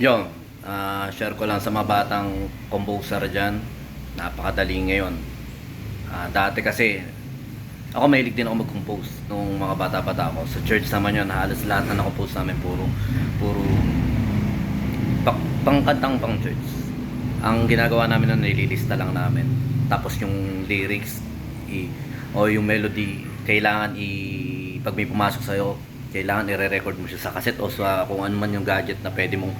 Yun, ah, share ko lang sa mga batang composer dyan. Napakadali ngayon. Ah, dati kasi, ako mahilig din ako mag-compose nung mga bata-bata ako. Sa church naman yun, halos lahat na na-compose namin puro, puro pa, pangkantang pang church. Ang ginagawa namin nun, nililista lang namin. Tapos yung lyrics, i, o yung melody, kailangan i, pag may pumasok sa'yo, kailangan i-record mo siya sa cassette o sa kung ano man yung gadget na pwede mong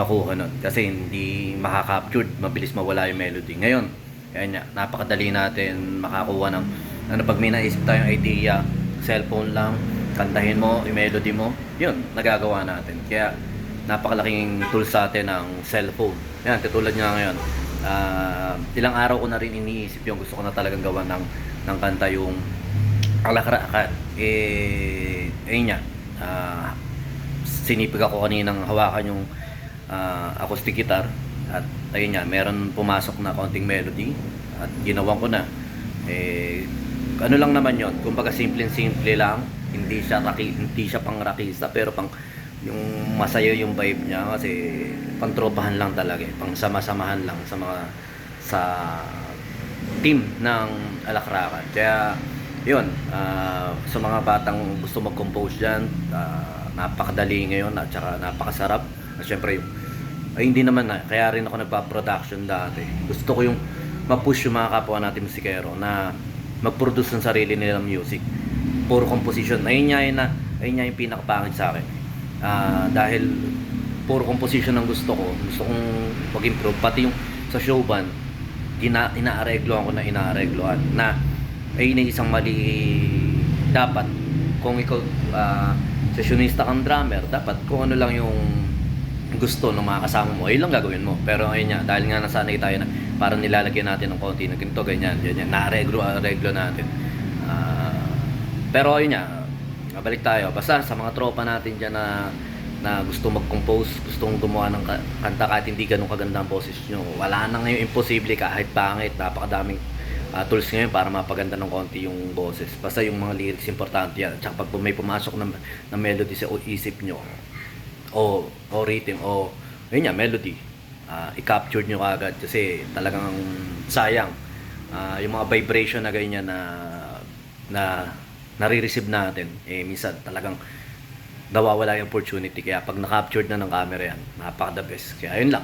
makuha nun. Kasi hindi makaka-captured, mabilis mawala yung melody. Ngayon, kaya nga, napakadali natin makakuha ng, ano pag may naisip tayong idea, cellphone lang, kantahin mo, yung melody mo, yun, nagagawa natin. Kaya, napakalaking tool sa atin ng cellphone. Yan, katulad nga ngayon. ah, ilang araw ko na rin iniisip yung gusto ko na talagang gawa ng, ng kanta yung alakrakat. Eh, ayun nga. ah, sinipig ako kaninang hawakan yung ah, acoustic guitar. At ayun nga, meron pumasok na konting melody at ginawan ko na. Eh, ano lang naman yon kumbaga simple-simple lang. Hindi siya raki, hindi siya pang rakista pero pang yung masaya yung vibe niya kasi pantropahan lang talaga eh, pang sama-samahan lang sa mga sa team ng Alakrakan kaya yun ah, sa mga batang gusto mag-compose dyan ah, napakadali ngayon at saka napakasarap. At syempre yung ay hindi naman na kaya rin ako nagpa-production dati. Gusto ko yung ma-push yung mga kapwa natin musikero na mag-produce ng sarili nilang music. Puro composition. Ayun nga yun na ayun nga yung pinakapangit sa akin. Ah, dahil puro composition ang gusto ko. Gusto kong mag-improve. Pati yung sa show band ina inaaregloan ko na inaaregloan na ay na isang mali dapat kung ikaw ah, sessionista kang drummer dapat kung ano lang yung gusto ng mga kasama mo, ayun lang gagawin mo. Pero ayun nga, dahil nga nasanay tayo na parang nilalagyan natin ng konti ng ganito, ganyan, ganyan, na-reglo, reglo natin. Ah, pero ayun nga, mabalik tayo. Basta sa mga tropa natin dyan na na gusto mag-compose, gustong gumawa ng ka- kanta kahit hindi ganun kaganda ang boses nyo. Wala na ngayon imposible kahit pangit, napakadaming ah, tools ngayon para mapaganda ng konti yung boses. Basta yung mga lyrics importante yan. Tsaka pag may pumasok na, na melody sa isip nyo, o o rhythm o yun nga melody ah, i-capture nyo agad kasi talagang sayang Ah, yung mga vibration na ganyan na na nare-receive natin eh minsan talagang nawawala yung opportunity kaya pag na-captured na ng camera yan napaka the best kaya yun lang